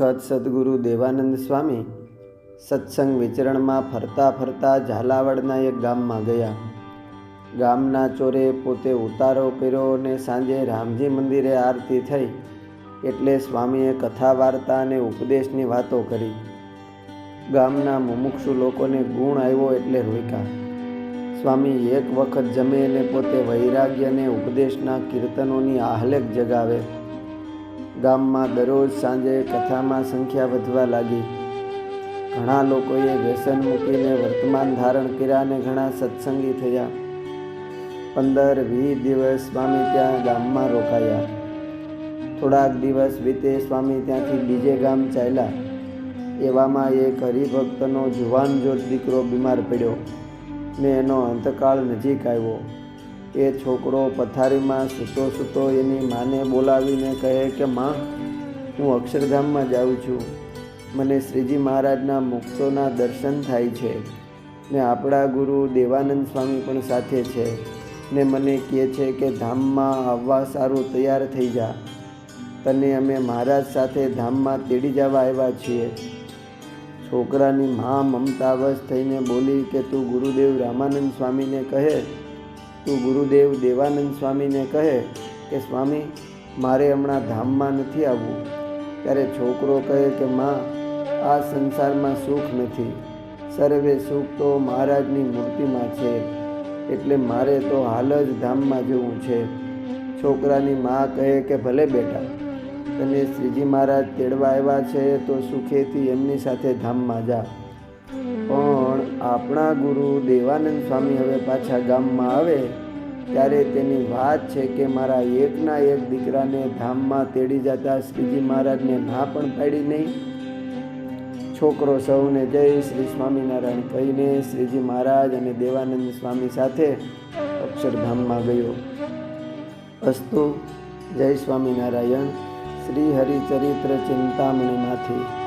વખત સદગુરુ દેવાનંદ સ્વામી સત્સંગ વિચરણમાં ફરતા ફરતા ઝાલાવાડના એક ગામમાં ગયા. ગામના ચોરે પોતે ઉતારો કર્યો અને સાંજે રામજી મંદિરે આરતી થઈ એટલે સ્વામીએ કથા વાર્તા અને ઉપદેશની વાતો કરી. ગામના મુમુક્ષુ લોકોને ગુણ આવ્યો એટલે રોક્યા. સ્વામી એક વખત જમે અને પોતે વૈરાગ્ય અને ઉપદેશના કીર્તનોની આહલેક જગાવે. ગામમાં દરરોજ સાંજે કથામાં સંખ્યા વધવા લાગી. ઘણા લોકોએ વ્યસન મૂકીને વર્તમાન ધારણ કર્યા અને ઘણા સત્સંગી થયા. પંદર વીસ દિવસ સ્વામી ત્યાં ગામમાં રોકાયા. થોડાક દિવસ વીતે સ્વામી ત્યાંથી બીજે ગામ ચાલ્યા. એવામાં એક હરિભક્તનો જુવાન જોત દીકરો બીમાર પડ્યો. ને એનો અંતકાળ નજીક આવ્યો. એ છોકરો પથારીમાં સૂતો સૂતો એની માને બોલાવીને કહે કે, માં, હું અક્ષરધામમાં જાઉં છું. મને શ્રીજી મહારાજના મુક્તોના દર્શન થાય છે ને આપણા ગુરુ દેવાનંદ સ્વામી પણ સાથે છે ને મને કહે છે કે, ધામમાં આવવા સારું તૈયાર થઈ જા. તને અમે મહારાજ સાથે ધામમાં તેડી જવા આવ્યા છીએ. છોકરાની મા મમતાવશ થઈને બોલી કે, તું ગુરુદેવ રામાનંદ સ્વામીને કહે તું ગુરુદેવ દેવાનંદ સ્વામીને કહે કે, સ્વામી, મારે હમણાં ધામમાં નથી આવવું. ત્યારે છોકરો કહે કે, માં, આ સંસારમાં સુખ નથી. સર્વે સુખ તો મહારાજની મૂર્તિમાં છે. એટલે મારે તો હાલ જ ધામમાં જવું છે. છોકરાની મા કહે કે, ભલે બેટા તને શ્રીજી મહારાજ તેડવા આવ્યા છે તો સુખેથી એમની સાથે ધામમાં જા. પણ આપણા ગુરુ દેવાનંદ સ્વામી હવે પાછા ગામમાં આવે, ત્યારે તેની વાત છે કે મારા એકના એક દીકરાને ધામમાં તેડી જતા શ્રીજી મહારાજને ના પણ પાડી નહીં. છોકરો સૌને જય શ્રી સ્વામિનારાયણ કહીને શ્રીજી મહારાજ અને દેવાનંદ સ્વામી સાથે અક્ષરધામમાં ગયો. અસ્તુ, જય સ્વામિનારાયણ, શ્રી હરિચરિત્ર ચિંતામણીમાંથી.